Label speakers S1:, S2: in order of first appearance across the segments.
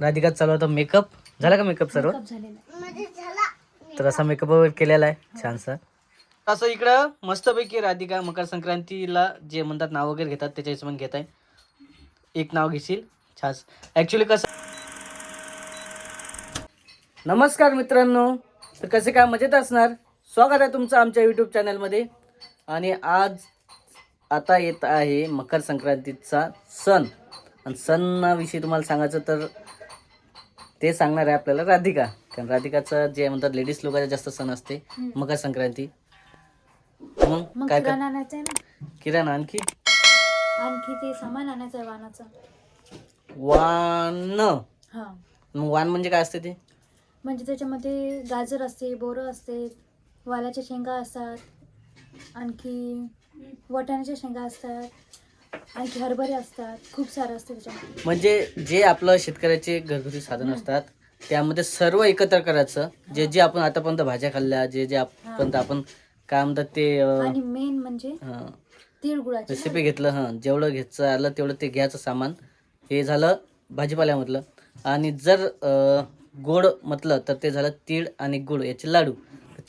S1: राधिका चालू होता मेकअप झाला का मेकअप सर्व? तर असा मेकअप वगैरे केलेला आहे छानसा. असं इकडं मस्तपैकी राधिका मकर संक्रांतीला जे म्हणतात नाव वगैरे घेतात त्याच्या हिशोबाने घेत आहे. एक नाव घेशील? छान ॲक्च्युली कसं नमस्कार मित्रांनो. तर कसे काय मजेत असणार? स्वागत आहे तुमचं आमच्या यूट्यूब चॅनलमध्ये आणि आज आता येत आहे मकर संक्रांतीचा सण. आणि सणाविषयी तुम्हाला सांगायचं तर ते सांगणार आहे आपल्याला राधिका. कारण राधिकाचं जे म्हणतात लेडीज लोकांचा जास्त सण असते. मकर संक्रांती मग
S2: मग
S1: काय
S2: किराणा आणायचं आहे ना?
S1: किराणा आणखी?
S2: आणखी ते सामान आणायचं आहे
S1: वान.
S2: हा.
S1: मग वान म्हणजे काय असते ते?
S2: म्हणजे त्याच्यामध्ये गाजर असते बोरं असते वालाच्या शेंगा असतात. आणखी वाटाण्याच्या शेंगा असतात. आणखी हरभरे असतात खूप सारं असतं त्याच्यामध्ये.
S1: म्हणजे जे आपलं शेतकऱ्याचे घरगुती साधन असतात त्यामध्ये सर्व एकत्र करायचं. जे जे आपण आतापर्यंत भाज्या खाल्ल्या जे जे आतापर्यंत आपण काय म्हणतात ते
S2: आणि मेन म्हणजे तिळगुळाची
S1: रेसिपी घेतलं हां. जेवढं घ्यायचं आलं तेवढं ते घ्यायचं सामान. हे झालं भाजीपाल्यामधलं. आणि जर अं, गोड म्हटलं तर ते झालं तीळ आणि गुळ याचे लाडू.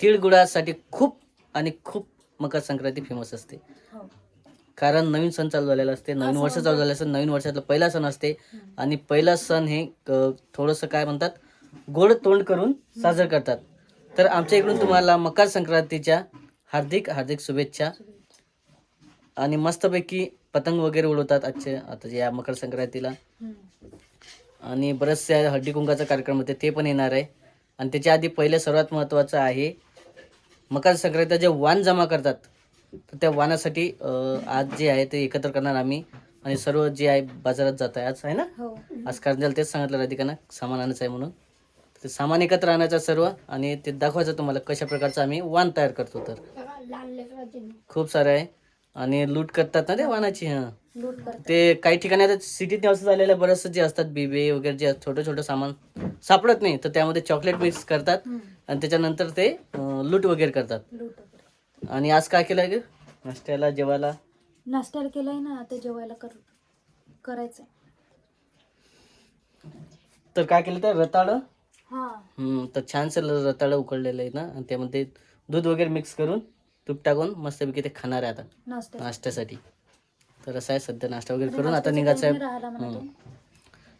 S1: तीळ गुळासाठी खूप आणि खूप मकर संक्रांती फेमस असते.
S2: हो.
S1: कारण नवीन सण चालू झालेला असते नवीन वर्ष चालू झालेलं असतं नवीन वर्षातला पहिला सण असते. आणि पहिला सण हे थोडंसं काय म्हणतात गोड तोंड करून साजरं करतात. तर आमच्या इकडून तुम्हाला मकर संक्रांतीच्या हार्दिक हार्दिक शुभेच्छा. आणि मस्तपैकी पतंग वगैरे उडवतात आजचे आता जे या मकर संक्रांतीला. आणि बरेचसे हळदी कुंकाचा कार्यक्रम होते ते पण येणार आहे. आणि त्याच्या आधी पहिले सर्वात महत्त्वाचं आहे मकर संक्रांतीला जे वाण जमा करतात. तर त्या वाणासाठी अं, आज जे आहे ते एकत्र करणार आम्ही आणि सर्व जे आहे बाजारात जात आहे आज आहे ना?
S2: हो.
S1: आज कारण तेच सांगितलं राधिकांना सामान आणायचं आहे म्हणून. ते सामान एकत्र आणायचं सर्व आणि ते दाखवायचं तुम्हाला कशा प्रकारचं आम्ही वाण तयार करतो तर. खूप सारं आहे आणि लूट करतात ना ते वाणाची हां. ते काही ठिकाणी आता सिटीत असं झालेलं बरंचसं जे असतात बिबे वगैरे जे छोटं छोटं सामान सापडत नाही तर त्यामध्ये चॉकलेट मिक्स करतात. आणि त्याच्यानंतर ते लूट वगैरे करतात. आणि आज काय केलं ग? नाश्त्याला जेवायला?
S2: नाश्त्याला केलंय ना आता जेवायला कर करायचं
S1: तर काय केलं तर रताळं?
S2: हा.
S1: हम्म, तर छानसं रताळं उकळलेलं आहे ना आणि त्यामध्ये दूध वगैरे मिक्स करून तूप टाकून मस्तपैकी ते खाणार आहे आता
S2: नाश्ता
S1: नाश्त्यासाठी. तर असं आहे सध्या नाश्ता वगैरे करून आता निघायचं आहे. हम्म.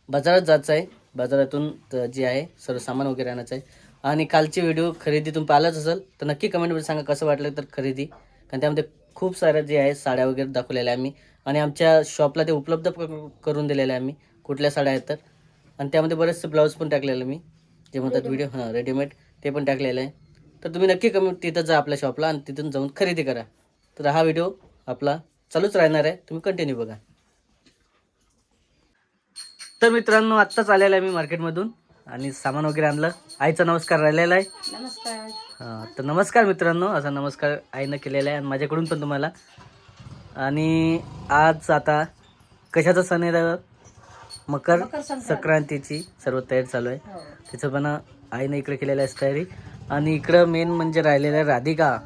S1: बाजारात जायचं आहे. बाजारातून त- जे आहे सर्व सामान वगैरे आणायचं आहे. आणि कालची व्हिडिओ खरेदी तुम्ही पाहिलाच असेल तर नक्की कमेंटमध्ये सांगा कसं वाटलं तर खरेदी. कारण त्यामध्ये खूप साऱ्या जे आहे साड्या वगैरे दाखवलेल्या आम्ही. आणि आमच्या शॉपला ते उपलब्ध करून दिलेले आहे आम्ही कुठल्या साड्या आहेत तर. आणि त्यामध्ये बरेचसे ब्लाऊज पण टाकलेले मी. जे म्हणतात व्हिडिओ हां रेडीमेड ते पण टाकलेलं आहे. तर तुम्ही नक्की कमेंट तिथं जा आपल्या शॉपला आणि तिथून जाऊन खरेदी करा. तर हा व्हिडिओ आपला चालूच राहणार आहे. तुम्ही कंटिन्यू बघा. तर मित्रांनो आत्ताच आलेला आहे मी मार्केटमधून आणि सामान वगैरे आणलं. आईचा नमस्कार राहिलेला आहे.
S2: नमस्कार.
S1: हां तर नमस्कार मित्रांनो असा नमस्कार आईनं केलेला आहे आणि माझ्याकडून पण तुम्हाला. आणि आज आता कशाचा सण आहे? मकर
S2: मकर संक्रांत.
S1: संक्रांतीची सर्व तयारी चालू आहे.
S2: हो.
S1: तिचं पण आईनं इकडे केलेलं आहे तयारी. आणि इकडं मेन म्हणजे राहिलेलं आहे राधिका.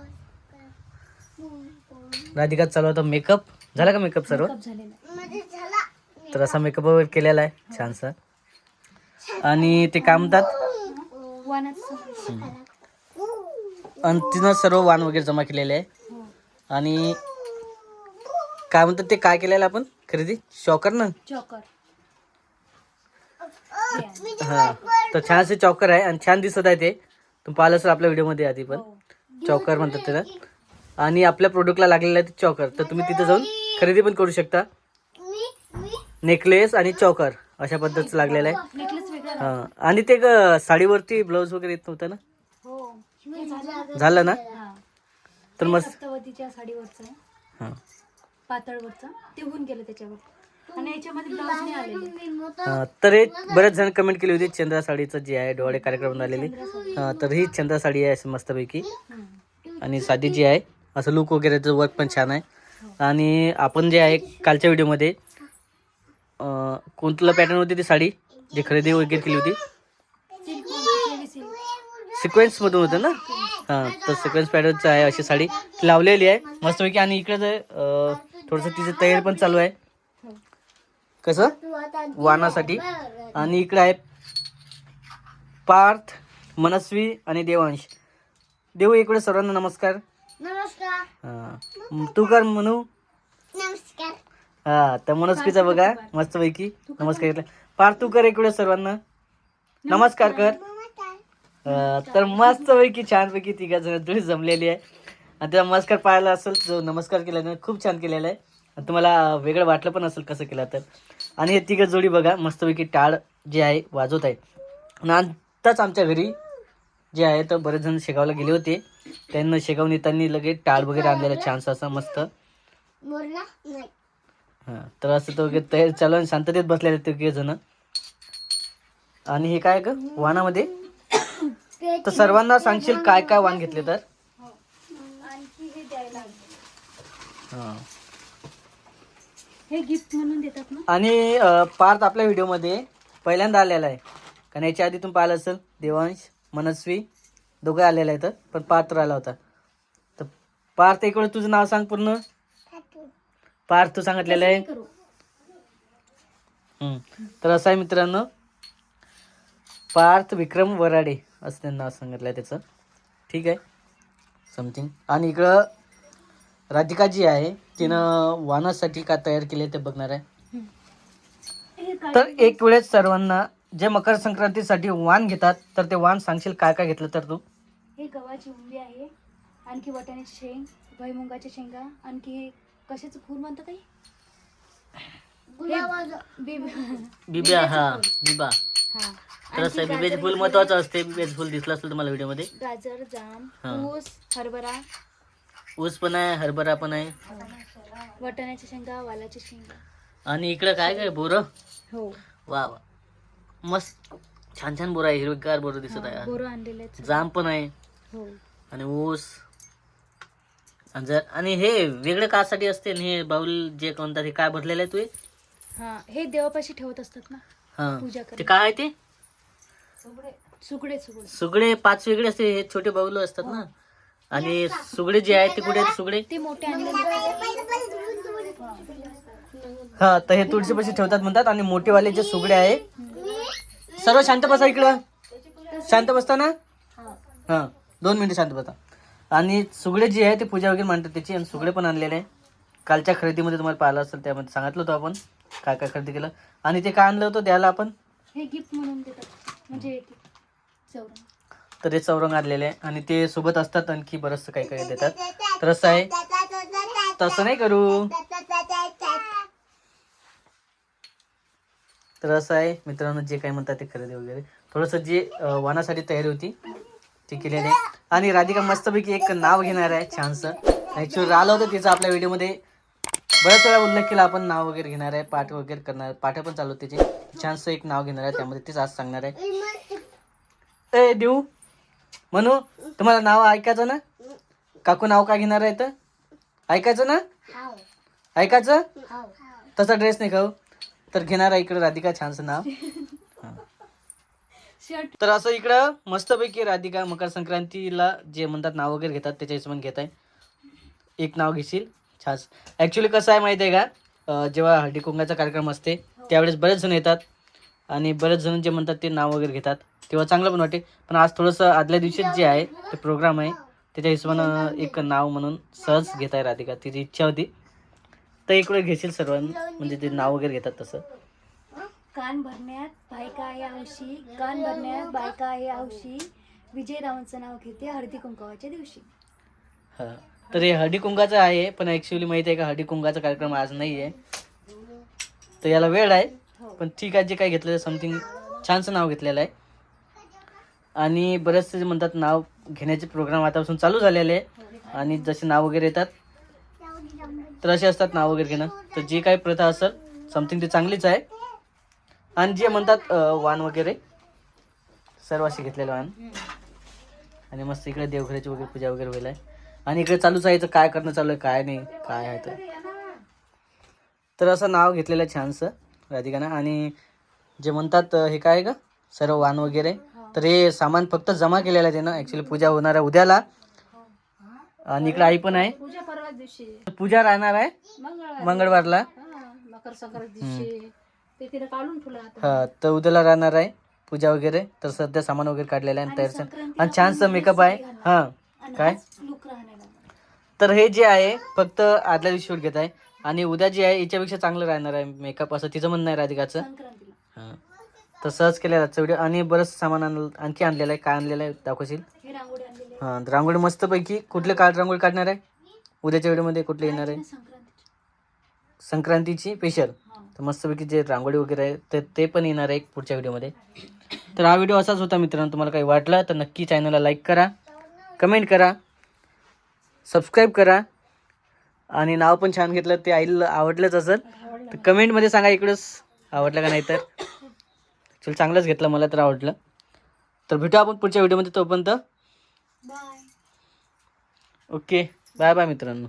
S1: राधिका चालू होता मेकअप झाला का मेकअप सर्व? तर असा मेकअप वगैरे केलेला आहे छानसा. आणि ते काय म्हणतात? आणि तिनं सर्व वाण वगैरे जमा केलेले आहे. आणि काय म्हणतात ते? काय केलेलं आपण? खरेदी? शॉकर ना?
S2: चॉकर.
S1: हा. तर छानसे चॉकर आहे आणि छान दिसत आहे ते. तुम्ही पाहिलं असेल आपल्या व्हिडिओमध्ये आधी पण.
S2: हो.
S1: चॉकर म्हणतात त्याला. आणि आपल्या प्रोडक्टला लागलेलं आहे ते चॉकर. तर तुम्ही तिथे जाऊन खरेदी पण करू शकता. नेकलेस आणि चॉकर अशा पद्धतीचं लागलेलं आहे. हा. आणि ते ग साडीवरती ब्लाऊज वगैरे येत नव्हतं ना?
S2: हो. झालं
S1: झालं ना?
S2: हा.
S1: तर
S2: ते
S1: मस्त
S2: सप्तवतीच्या साडीवरचं. आहे
S1: हां.
S2: पातळवरचं. ते होऊन गेलं त्याच्यावर आणि याच्यामध्ये ब्लाऊज नाही आलेले.
S1: हा, तर हे बरेच जण कमेंट केली होती चंद्रा साडीचं जे आहे डोळे कार्यक्रम झालेली हा, तर ही चंद्रा साडी आहे अशी मस्तपैकी.
S2: हम्म.
S1: आणि साधी जी आहे असं लुक वगैरेचं वर्क पण छान आहे. आणि आपण जे आहे कालच्या व्हिडिओमध्ये अं, कोणतं पॅटर्न होती ती साडी? जी खरेदी वगैरे केली होती?
S2: सिल्क
S1: सिक्वेन्समधून होतं ना? हां तर सिक्वेन्स पॅटर्नचं आहे अशी साडी लावलेली आहे. मस्तपैकी आणि इकडे अं, थोडंसं तिची तयारी पण चालू आहे. कसं? वानासाठी. आणि इकडे आहे पार्थ मनस्वी आणि देवांश. देऊ इकडे सर्वांना नमस्कार.
S3: नमस्कार.
S1: हा. तू कर म्हणू
S3: नमस्कार.
S1: हा तर मनस्वीचा बघा मस्त पैकी नमस्कार पार्थ तू कर इकडे सर्वांना. नमस्कार कर. अं, तर मस्त पैकी छान पैकी तिघा जण तुम्ही जमलेली आहे. आणि त्या नमस्कार पाहायला असेल जो नमस्कार केल्याने खूप छान केलेला आहे. आणि तुम्हाला वेगळं वाटलं पण असेल कसं केलं तर. आणि हे तिघं जोडी बघा मस्तपैकी टाळ जे आहे वाजवत आहे. आणि आत्ताच आमच्या घरी जे आहे तर बरेच जण शेगावला गेले होते. त्यांना शेगावून येताना लगेच टाळ वगैरे आणलेला छानसा असा मस्त.
S3: नाही.
S1: हां तर असं तो वगैरे तयारी चालू आणि शांततेत बसलेले ते तिघे जण. आणि हे काय ग? वानामध्ये? तर सर्वांना सांगशील काय काय वाण घेतले तर?
S2: हे.
S1: हां
S2: हे गिफ्ट म्हणून देतात ना?
S1: आणि अं, पार्थ आपल्या व्हिडिओमध्ये पहिल्यांदा आलेला आहे. कारण याच्या आधी तुम्ही पाहिलं असेल देवांश मनस्वी दोघं आलेले आहेत. पण पार्थ राहिला होता. तर पार्थ इकडे तुझं नाव सांग पूर्ण. पार्थ तू सांगितलेलं आहे.
S2: करू.
S1: हम्म. तर असं आहे मित्रांनो. पार्थ विक्रम वराडे असं त्यांना नाव सांगितलं आहे त्याचं. ठीक आहे? समथिंग आणि इकडं राधिका जी आहे. तिनं वानासाठी का तयार केले ते बघणार आहे. तर एक वेळेस सर्वांना जे मकर संक्रांतीसाठी वाण घेतात तर ते वाण सांगशील काय काय घेतलं तर तू?
S2: हे गव्हाची उंबी आहे. आणखी वाटाण्याची शेंग भुईमुगाच्या शेंगा आणखी कशाचं फूल म्हणतं काही
S3: गुलाबाचं.
S2: बी-
S1: बिब्या हा. बिबा.
S2: हा.
S1: तर असं
S2: गाजर
S1: फुल महत्वाचं असते बिब्याचे फुल दिसलं असेल तुम्हाला व्हिडिओमध्ये.
S2: गाजर जाम
S1: हा.
S2: ऊस हरभरा.
S1: ऊस पण आहे हरभरा पण आहे.
S2: वाटाण्याच्या शेंगा वालाच्या शेंगा.
S1: आणि इकडं काय काय बोरं?
S2: हो.
S1: वा वा. मस्त. छान छान बोरं आहे हिरवीगार बोरं दिसत आहे.
S2: बोरं आणलेले आहेत.
S1: जाम पण आहे.
S2: हो.
S1: आणि ऊस. आणि जर आणि हे वेगळं कासाठी असते आणि हे बाऊल जे कोणतात हे काय भरलेलं आहे तू हे?
S2: हा हे देवापाशी ठेवत असतात ना?
S1: हा.
S2: पूजा
S1: ते
S2: करतात.
S1: काय आहे ते?
S2: सुगडे. सुगडे सुगडे.
S1: सुगडे पाच वेगळे असते हे छोटे बाऊल असतात ना. आणि सुगडे जे आहेत ते कुठे आहेत? सुगडे?
S2: ते मोठे आणलेले
S1: हा तर हे तुळशीपाशी ठेवतात म्हणतात आणि मोठेवाले जे सुगडे आहे सर्व शांत बसा इकडं. शांत बसता ना? हा. दोन मिनिटं शांत बसा. आणि सुगडे जे आहे ते पूजा वगैरे मांडतात त्याची आणि सुगडे पण आणलेले आहे. कालच्या खरेदीमध्ये तुम्हाला पाहिलं असेल त्यामध्ये सांगितलं होतं आपण काय काय खरेदी केलं. आणि ते काय आणलं होतं? द्यायला आपण?
S2: हे गिफ्ट म्हणून देतात. म्हणजे चौरंग.
S1: तर ते चौरंग आणलेले आहे. आणि ते सोबत असतात आणखी बरंचसं काही काही देतात. तर असं आहे. तसं नाही करू. तर असं आहे. मित्रांनो जे काही म्हणतात ते खरेदी वगैरे. थोडंसं जे अं, वानासाठी तयारी होती ती केलेली आहे. आणि राधिका मस्तपैकी एक नाव घेणार आहे छानसं. ॲक्च्युअली राहिलं होतं तिचं आपल्या व्हिडिओमध्ये बऱ्याच वेळा उल्लेख केला आपण नाव वगैरे घेणार आहे पाठ वगैरे करणार पाठ पण चालू त्याचे छानसं एक नाव घेणार आहे त्यामध्ये तेच आज सांगणार आहे. ए देऊ म्हणू तुम्हाला नाव ऐकायचं ना? काकू नाव काय घेणार आहे तर ऐकायचं ना? ऐकायचं? तसा ड्रेस नाही खाऊ. तर घेणार आहे इकडे राधिका छानसं नाव. तर असं इकडं मस्तपैकी राधिका मकर संक्रांतीला जे म्हणतात नाव वगैरे घेतात त्याच्या हिशोबाने घेत आहे एक नाव घेशील. छान ॲक्च्युली कसं आहे माहिती आहे का जेव्हा हळदी कुंकाचा कार्यक्रम असते त्यावेळेस बरेच जण येतात आणि बरेच जण जे म्हणतात ते नाव वगैरे घेतात. तेव्हा चांगलं पण वाटते. पण आज थोडंसं आदल्या दिवशीच जे आहे ते प्रोग्राम आहे त्याच्या हिशोबानं एक नाव म्हणून सहज घेत आहे राधिका. तिची इच्छा होती. तर इकडे घेशील सर्वांना म्हणजे ते नाव वगैरे घेतात तसं.
S2: कान भरण्यात बायका आहे हौशी कान भरण्यात बायका आहे हौशी विजय रावांचं नाव घेते हळदी कुंकवाच्या दिवशी.
S1: हा. तर हे हळदी कुंकाचं आहे पण ॲक्च्युली माहिती आहे का हळदी कुंकाचा कार्यक्रम आज नाही आहे तर याला वेळ आहे पण ठीक आहे जे काही घेतलेलं समथिंग छानसं नाव घेतलेलं आहे. आणि बरेचसे जे म्हणतात नाव घेण्याचे प्रोग्राम आतापासून चालू झालेले आहे. आणि जसे नाव वगैरे येतात तर असे असतात नाव वगैरे घेणं. तर जे काही प्रथा असेल समथिंग ती चांगलीच आहे. आणि जे म्हणतात वाण वगैरे सर्व असे घेतलेलं वाण. आणि मस्त इकडे देवघराची वगैरे पूजा वगैरे होईल आहे. आणि इकडे चालूच आहे काय करणं चालू आहे काय नाही काय आहे तर. तर असं नाव घेतलेलं आहे छानसं राधिकानं. आणि जे म्हणतात हे काय आहे का सर्व वाण वगैरे. तर हे सामान फक्त जमा केलेलं आहे त्यानं. ॲक्च्युली पूजा होणार आहे उद्याला. आणि इकडे आई पण आहे.
S2: पूजा
S1: राहणार आहे
S2: मंगळवार.
S1: मंगळवारला. हा तर उद्याला राहणार आहे पूजा वगैरे. तर सध्या सामान वगैरे काढलेलं आहे आणि तयार आणि छानसं मेकअप आहे. हां. काय?
S2: राहणार आहे.
S1: तर हे जे आहे फक्त आदल्या दिवशी शूट घेत आहे. आणि उद्या जे आहे याच्यापेक्षा चांगलं राहणार आहे मेकअप असं तिचं म्हणणं आहे राधिकाचं.
S2: संक्रांतीला.
S1: हां. तर सहज केलं आजचा व्हिडिओ आणि बरंच सामान आणलं आणखी आणलेलं आहे. काय आणलेलं आहे दाखवशील?
S2: हे रांगोळी आणलेली आहे.
S1: हां तर रांगोळी मस्तपैकी कुठले काढ रांगोळी काढणार आहे? उद्याच्या व्हिडिओमध्ये कुठले येणार आहे?
S2: संक्रांतीची
S1: संक्रांतीची स्पेशल
S2: हा.
S1: तर मस्तपैकी जे रांगोळी वगैरे आहे ते ते पण येणार आहे पुढच्या व्हिडिओमध्ये तर हा व्हिडिओ असाच होता मित्रांनो. तुम्हाला काही वाटलं तर नक्की चॅनलला लाईक करा. कमेंट करा सबस्क्राईब करा आणि नाव पण छान घेतलं ते आईला आवडलंच असेल तर कमेंटमध्ये सांगा इकडंच आवडलं का नाही तर. ॲक्च्युली चांगलंच घेतलं मला तर आवडलं. तर भेटू आपण पुढच्या व्हिडिओमध्ये तोपर्यंत. ओके बाय बाय मित्रांनो.